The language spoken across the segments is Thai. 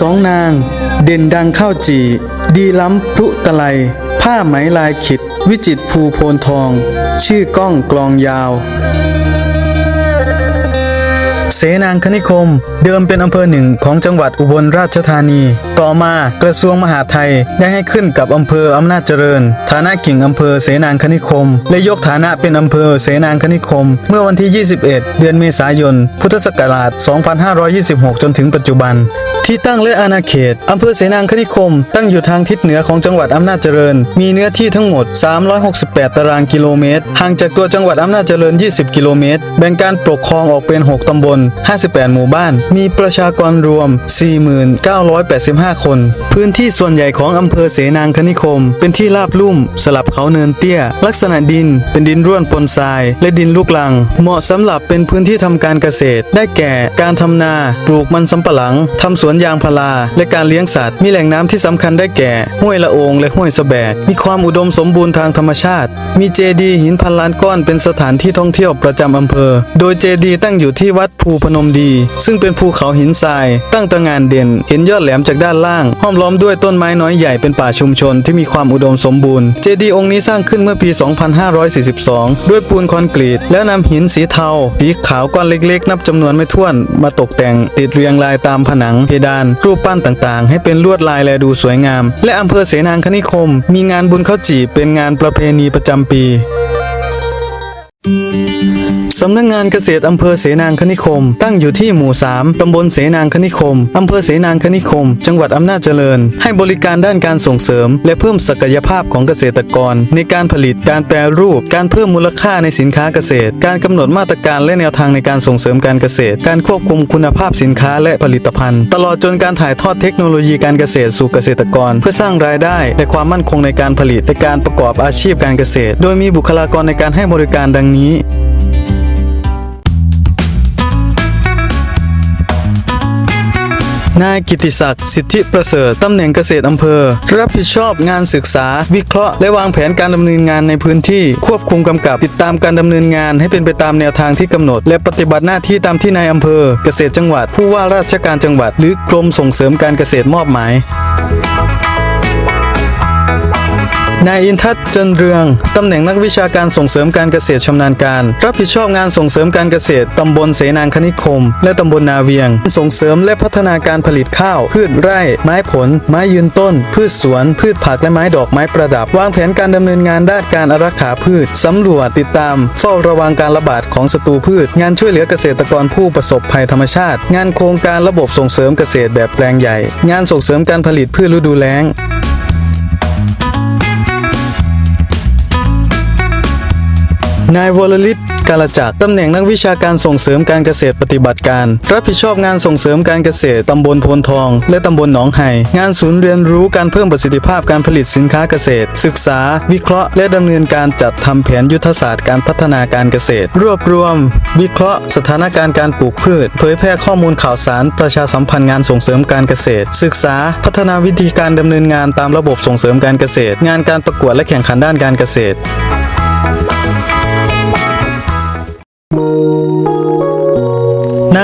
สองนาง เด่นดังข้าวจีดีล้ำพรุตะไลผ้าไหมลายขิด วิจิตรภูโพนทอง ชื่อก้องกลองยาว นางคณิคม เดิมเป็นอำเภอหนึ่งของจังหวัดอุบลราชธานี ต่อมากระทรวงมหาดไทยได้ให้ขึ้นกับอำเภออำนาจเจริญ ฐานะกิ่งอำเภอเสนางคณิคม และยกฐานะเป็นอำเภอเสนางคณิคม เมื่อวันที่ 21 เดือนเมษายน พุทธศักราช 2526 จนถึงปัจจุบัน ที่ตั้งและอาณาเขตอำเภอเสนางคณิคม ตั้งอยู่ทางทิศเหนือของจังหวัดอำนาจเจริญ มีเนื้อที่ทั้งหมด 368 ตารางกิโลเมตร ห่างจากตัวจังหวัดอำนาจเจริญ 20 กิโลเมตร แบ่งการปกครองออกเป็น 6 ตำบล58 หมู่บ้าน มีประชากรรวม 4985 คน พื้นที่ส่วนใหญ่ของอำเภอเสนางคณิคม เป็นที่ราบลุ่ม สลับเขาเนินเตี้ย ลักษณะดิน เป็นดินร่วนปนทราย และดินลูกลัง เหมาะสำหรับเป็นพื้นที่ทำการเกษตร ได้แก่ การทำนา ปลูกมันสำปะหลังทำสวนยางพารา และการเลี้ยงสัตว์ มีแหล่งน้ำที่สำคัญได้แก่ ห้วยละองและห้วยสะแบก มีความอุดมสมบูรณ์ทางธรรมชาติ มีเจดีหินพันล้านก้อนเป็นสถานที่ท่องเที่ยวประจำอำเภอ โดยเจดีตั้งอยู่ที่วัดภูพนมดี ซึ่งเป็นภูเขาหินทราย ตั้งตระหงานเด่น เห็นยอดแหลมจากด้านล่าง ห้อมล้อมด้วยต้นไม้น้อยใหญ่เป็นป่าชุมชนที่มีความอุดมสมบูรณ์ เจดีย์องค์นี้สร้างขึ้นเมื่อปี 2542 ด้วยปูนคอนกรีต แล้วนำหินสีเทาสีขาวก้อนเล็กๆ นับจำนวนไม่ถ้วน มาตกแต่งติดเรียงรายตามผนังเพดาน รูปปั้นต่างๆ ให้เป็นลวดลายแลดูสวยงาม และอำเภอเสนางคณิคม มีงานบุญข้าวจี่เป็นงานประเพณีประจำปี สำนักงานเกษตรอำเภอเสนางคณิคม ตั้งอยู่ที่หมู่ 3 ตำบลเสนางคณิคม อำเภอเสนางคณิคม จังหวัดอำนาจเจริญ ให้บริการด้านการส่งเสริม และเพิ่มศักยภาพของเกษตรกร ในการผลิตการแปรรูป การเพิ่มมูลค่าในสินค้าเกษตร การกำหนดมาตรการและแนวทางในการส่งเสริมการเกษตร การควบคุมคุณภาพสินค้าและผลิตภัณฑ์ ตลอดจนการถ่ายทอดเทคโนโลยีการเกษตรสู่เกษตรกร เพื่อสร้างรายได้และความมั่นคงในการผลิตและการประกอบอาชีพการเกษตร โดยมีบุคลากรในการให้บริการดังนี้ นายกิติศักดิ์สิทธิประเสริฐตำแหน่งเกษตรอำเภอ รับผิดชอบงานศึกษา วิเคราะห์และวางแผนการดำเนินงานในพื้นที่ ควบคุมกำกับติดตามการดำเนินงานให้เป็นไปตามแนวทางที่กำหนด และปฏิบัติหน้าที่ตามที่นายอำเภอ เกษตรจังหวัด ผู้ว่าราชการจังหวัด หรือกรมส่งเสริมการเกษตรมอบหมาย นายอินทัศน์จันเรือง ตำแหน่งนักวิชาการส่งเสริมการเกษตรชำนาญการ รับผิดชอบงานส่งเสริมการเกษตรตำบลเสนางคณิคม และตำบลนาเวียง ส่งเสริมและพัฒนาการผลิตข้าว พืชไร่ ไม้ผล ไม้ยืนต้น พืชสวน พืชผักและไม้ดอกไม้ประดับ วางแผนการดำเนินงานด้านการอารักขาพืชสำรวจติดตาม เฝ้าระวังการระบาดของศัตรูพืช งานช่วยเหลือเกษตรกรผู้ประสบภัยธรรมชาติ งานโครงการระบบส่งเสริมเกษตรแบบแปลงใหญ่ งานส่งเสริมการผลิตพืชฤดูแล้ง นายวรลิตกาลจักรตำแหน่งนักวิชาการส่งเสริมการเกษตรปฏิบัติการ รับผิดชอบงานส่งเสริมการเกษตรตำบลโพนทอง และตำบลหนองไห่งานศูนย์เรียนรู้การเพิ่มประสิทธิภาพการผลิตสินค้าเกษตร ศึกษา วิเคราะห์ และดำเนินการจัดทำแผนยุทธศาสตร์การพัฒนาการเกษตร รวบรวม วิเคราะห์ สถานการณ์การปลูกพืช เผยแพร่ข้อมูลข่าวสารประชาสัมพันธ์งานส่งเสริมการเกษตร ศึกษา พัฒนาวิธีการดำเนินงานตามระบบส่งเสริมการเกษตร งานการประกวดและแข่งขันด้านการเกษตร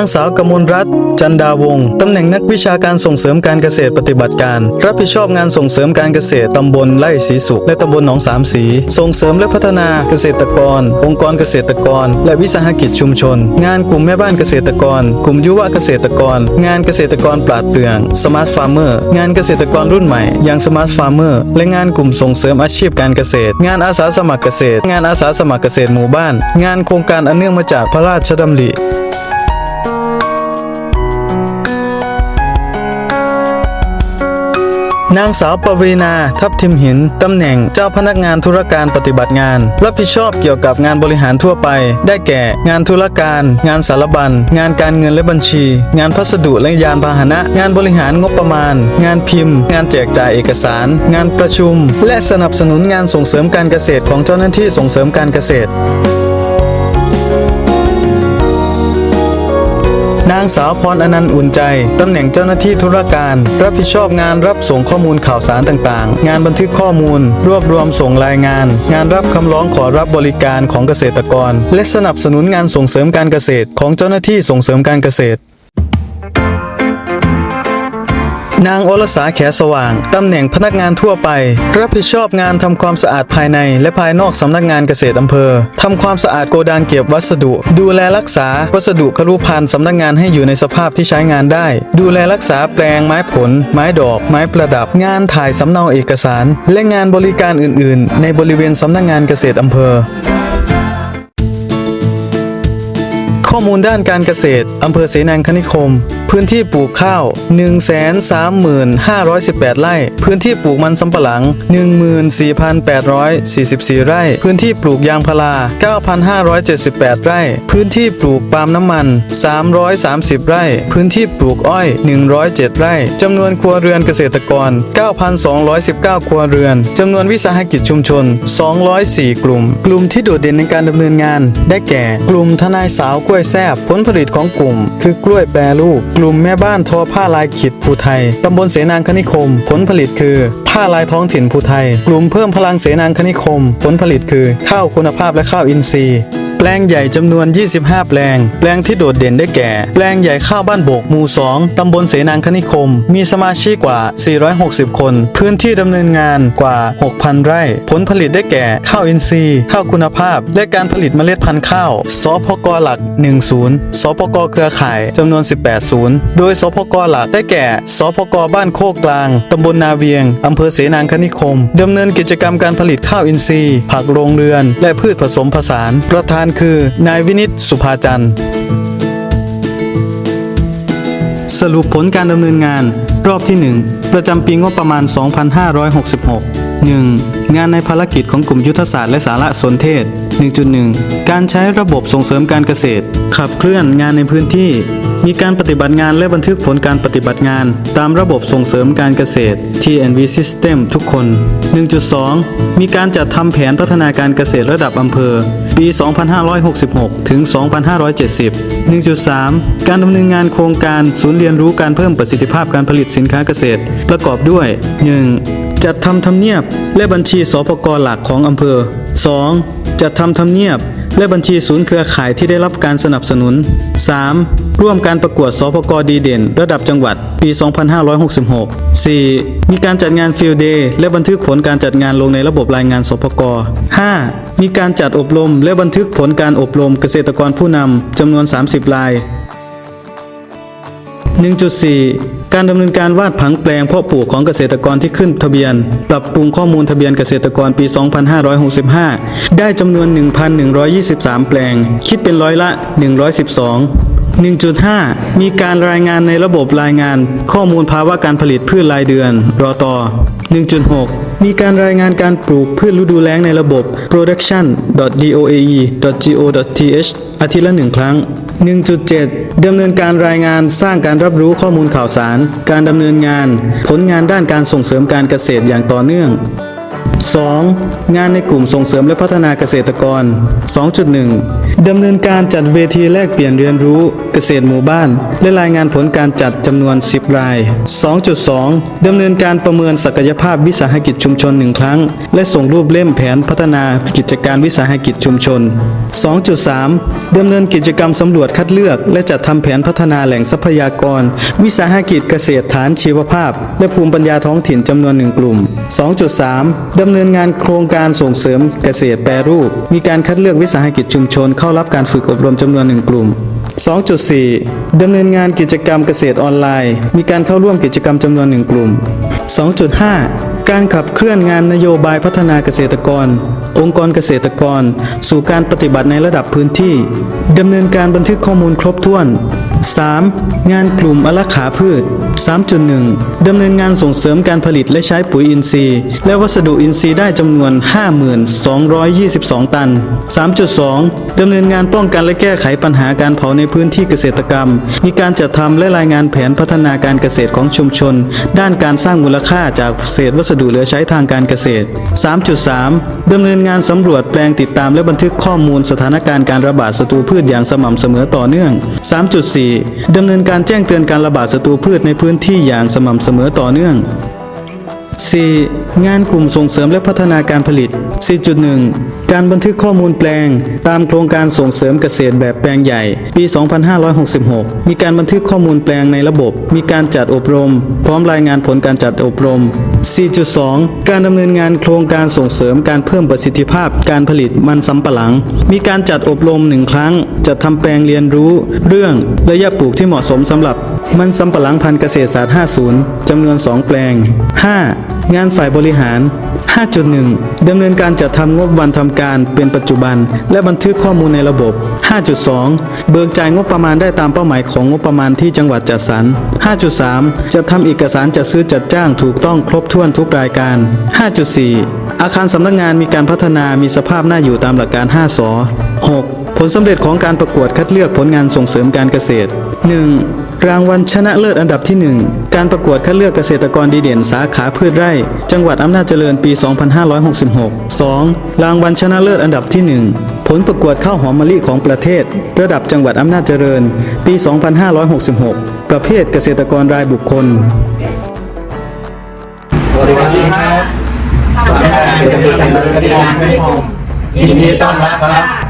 างสาวกมลรัตน์จันดาวงศ์ตำแหน่งนักวิชาการส่งเสริมการเกษตรปฏิบัติการ รับผิดชอบงานส่งเสริมการเกษตรตำบลไร่ศรีสุขและตำบลหนองสามสี ส่งเสริมและพัฒนาเกษตรกร องค์กรเกษตรกร และวิสาหกิจชุมชน งานกลุ่มแม่บ้านเกษตรกร กลุ่มยุวเกษตรกร งานเกษตรกรปราดเปรื่องสมาร์ทฟาร์มเมอร์งานเกษตรกรรุ่นใหม่อย่างสมาร์ทฟาร์มเมอร์และงานกลุ่มส่งเสริมอาชีพการเกษตร งานอาสาสมัครเกษตร งานอาสาสมัครเกษตรหมู่บ้าน งานโครงการอันเนื่องมาจากพระราชดำริ นางสาวปวีนาทับทิมหิน ตำแหน่งเจ้าพนักงานธุรการปฏิบัติงาน รับผิดชอบเกี่ยวกับงานบริหารทั่วไป ได้แก่ งานธุรการ งานสารบัญ งานการเงินและบัญชี งานพัสดุและยานพาหนะ งานบริหารงบประมาณ งานพิมพ์ งานแจกจ่ายเอกสาร งานประชุม และสนับสนุนงานส่งเสริมการเกษตรของเจ้าหน้าที่ส่งเสริมการเกษตร นางสาวพรอนันต์อุ่นใจ ตำแหน่งเจ้าหน้าที่ธุรการ รับผิดชอบงานรับส่งข้อมูลข่าวสารต่างๆ งานบันทึกข้อมูล รวบรวมส่งรายงาน งานรับคำร้องขอรับบริการของเกษตรกร และสนับสนุนงานส่งเสริมการเกษตรของเจ้าหน้าที่ส่งเสริมการเกษตร นางอรสาแขสว่าง ตำแหน่งพนักงานทั่วไป รับผิดชอบงานทำความสะอาดภายใน และภายนอกสำนักงานเกษตรอำเภอทำความสะอาดโกดังเก็บวัสดุ ดูแลรักษาวัสดุครุภัณฑ์สำนักงานให้อยู่ในสภาพที่ใช้งานได้ ดูแลรักษาแปลงไม้ผล ไม้ดอก ไม้ประดับ งานถ่ายสำเนาเอกสาร และงานบริการอื่น ๆ ในบริเวณสำนักงานเกษตรอำเภอ ข้อมูลด้านการเกษตรอำเภอเสนางคณิคม พื้นที่ปลูกข้าว 135,518 ไร่ พื้นที่ปลูกมันสำปะหลัง 14,844 ไร่ พื้นที่ปลูกยางพารา 9,578 ไร่ พื้นที่ปลูกปาล์มน้ำมัน 330 ไร่ พื้นที่ปลูกอ้อย 107 ไร่จำนวนครัวเรือนเกษตรกร 9,219 ครัวเรือนจำนวนวิสาหกิจชุมชน 204 กลุ่ม กลุ่มที่โดดเด่นในการดำเนินงาน ได้แก่ กลุ่มทนายสาวกล้วยแซบผลผลิตของกลุ่ม คือกล้วยแปรรูป กลุ่มแม่บ้านทอผ้าลายขีดภูไทยตำบลเสนางคณิคม ผลผลิตคือ ผ้าลายท้องถิ่นภูไทย กลุ่มเพิ่มพลังเสนางคณิคม ผลผลิตคือ ข้าวคุณภาพและข้าวอินทรีย์ แปลงใหญ่จำนวน 25 แปลง แปลงที่โดดเด่นได้แก่ แปลงใหญ่ข้าวบ้านโบกหมู่ 2 ตำบลเสนางคณิคม มีสมาชิกกว่า 460 คน พื้นที่ดำเนินงานกว่า 6,000 ไร่ ผลผลิตได้แก่ ข้าวอินทรีย์ ข้าวคุณภาพ และการผลิตเมล็ดพันธุ์ข้าว สพกหลัก1ศูนย์สพกเครือข่ายจำนวน 18 ศูนย์ โดยสพกหลักได้แก่ สพกบ้านโคกกลาง ตำบลนาเวียง อำเภอเสนางคณิคมดำเนินกิจกรรมการผลิตข้าวอินทรีย์ ผักโรงเรือน และพืชผสมผสาน ประธานคือนายวินิตสุภาจันทร์สรุปผลการดำเนินงานรอบที่ 1 ประจำปีงบประมาณ 2566 1. งานในภารกิจของกลุ่มยุทธศาสตร์และสารสนเทศ 1.1 การใช้ระบบส่งเสริมการเกษตร ขับเคลื่อนงานในพื้นที่ มีการปฏิบัติงานและบันทึกผลการปฏิบัติงาน ตามระบบส่งเสริมการเกษตร TNV System ทุกคน 1.2 มีการจัดทำแผนพัฒนาการเกษตรระดับอำเภอ ปี 2566 ถึง 2570 1.3 การดำเนินงานโครงการศูนย์เรียนรู้การเพิ่มประสิทธิภาพการผลิตสินค้าเกษตร ประกอบด้วย 1. จัดทำทำเนียบ และบัญชีสปกหลักของอำเภอ 2. จัดทำทำเนียบ และบัญชีศูนย์เครือข่ายที่ได้รับการสนับสนุน 3. ร่วมการประกวดสพกดีเด่น ระดับจังหวัดปี 2566 4. มีการจัดงานฟิลเดย์และบันทึกผลการจัดงานลงในระบบรายงานสพก 5. มีการจัดอบรมและบันทึกผลการอบรมเกษตรกรผู้นำจำนวน 30 ราย 1.4 การดำเนินการวาดผังแปลงเพาะปลูกของเกษตรกรที่ขึ้นทะเบียน ปรับปรุงข้อมูลทะเบียนเกษตรกรปี 2565 ได้จำนวน 1,123 แปลง คิดเป็นร้อยละ 112 1.5 มีการรายงานในระบบรายงาน ข้อมูลภาวะการผลิตพืชรายเดือน รอตอ1.6 มีการรายงานการปลูกพืชฤดูแล้งในระบบ production.doae.go.th อาทิตย์ละหนึ่งครั้ง 1.7 ดำเนินการรายงานสร้างการรับรู้ข้อมูลข่าวสาร การดำเนินงาน ผลงานด้านการส่งเสริมการเกษตรอย่างต่อเนื่อง 2. งานในกลุ่มส่งเสริมและพัฒนาเกษตรกร 2.1 ดำเนินการจัดเวทีแลกเปลี่ยนเรียนรู้เกษตรหมู่บ้าน และรายงานผลการจัดจำนวน 10 ราย 2.2 ดำเนินการประเมินศักยภาพวิสาหกิจชุมชนหนึ่งครั้ง และส่งรูปเล่มแผนพัฒนากิจการวิสาหกิจชุมชน 2.3 ดำเนินกิจกรรมสำรวจคัดเลือก และจัดทำแผนพัฒนาแหล่งทรัพยากร วิสาหกิจเกษตรฐานชีวภาพ และภูมิปัญญาท้องถิ่นจำนวนหนึ่งกลุ่ม 2.3ดำเนินงานโครงการส่งเสริมเกษตรแปรรูป มีการคัดเลือกวิสาหกิจชุมชน เข้ารับการฝึกอบรมจำนวนหนึ่งกลุ่ม 2.4 ดำเนินงานกิจกรรมเกษตรออนไลน์ มีการเข้าร่วมกิจกรรมจำนวนหนึ่งกลุ่ม 2.5 การขับเคลื่อนงานนโยบายพัฒนาเกษตรกร องค์กรเกษตรกร สู่การปฏิบัติในระดับพื้นที่ดำเนินการบันทึกข้อมูลครบถ้วน 3. งานกลุ่มอลักขาพืช 3.1 ดำเนินงานส่งเสริมการผลิตและใช้ปุ๋ยอินทรีย์ และวัสดุอินทรีย์ได้จำนวน52,22 ตัน 3.2 ดำเนินงานป้องกันและแก้ไขปัญหาการเผาในพื้นที่เกษตรกรรม มีการจัดทำและรายงานแผนพัฒนาการเกษตรของชุมชน ด้านการสร้างมูลค่าจากเศษวัสดุเหลือใช้ทางการเกษตร 3.3 ดำเนินงานสำรวจแปลงติดตามและบันทึกข้อมูลสถานการณ์การระบาดศัตรูพืชอย่างสม่ำเสมอต่อเนื่อง 3.4ดำเนินการแจ้งเตือนการระบาดศัตรูพืชในพื้นที่อย่างสม่ำเสมอต่อเนื่อง 4. งานกลุ่มส่งเสริมและพัฒนาการผลิต 4.1 การบันทึกข้อมูลแปลง ตามโครงการส่งเสริมเกษตรแบบแปลงใหญ่ ปี 2566 มีการบันทึกข้อมูลแปลงในระบบ มีการจัดอบรม พร้อมรายงานผลการจัดอบรม 4.2 การดำเนินงานโครงการส่งเสริมการเพิ่มประสิทธิภาพการผลิตมันสำปะหลัง มีการจัดอบรมหนึ่งครั้ง จัดทำแปลงเรียนรู้ เรื่องระยะปลูกที่เหมาะสมสำหรับ มันสำปะหลังพันธุ์เกษตรศาสตร์ 50จำนวน 2 แปลง 5. งานฝ่ายบริหาร 5.1 ดำเนินการจัดทำงบวันทำการเป็นปัจจุบัน และบันทึกข้อมูลในระบบ 5.2 เบิกจ่ายงบประมาณได้ตามเป้าหมายของงบประมาณที่จังหวัดจัดสรร 5.3จะทำเอกสารจัดซื้อจัดจ้างถูกต้องครบถ้วนทุกรายการ 5.4 อาคารสำนักงานมีการพัฒนามีสภาพน่าอยู่ตามหลักการ 5สอ6ผลสำเร็จของการประกวดคัดเลือกผลงานส่งเสริมการเกษตร 1. รางวัลชนะเลิศอันดับที่ 1 การประกวดคัดเลือกเกษตรกรดีเด่นสาขาพืชไร่ จังหวัดอำนาจเจริญปี 2566 2. รางวัลชนะเลิศอันดับที่ 1 ผลประกวดข้าวหอมมะลิของประเทศ ระดับจังหวัดอำนาจเจริญ ปี 2566 ประเภทเกษตรกรรายบุคคล สวัสดีครับสำนักงานเกษตรศาสตร์กระทรวงการคลังยินดีต้อนรับครับ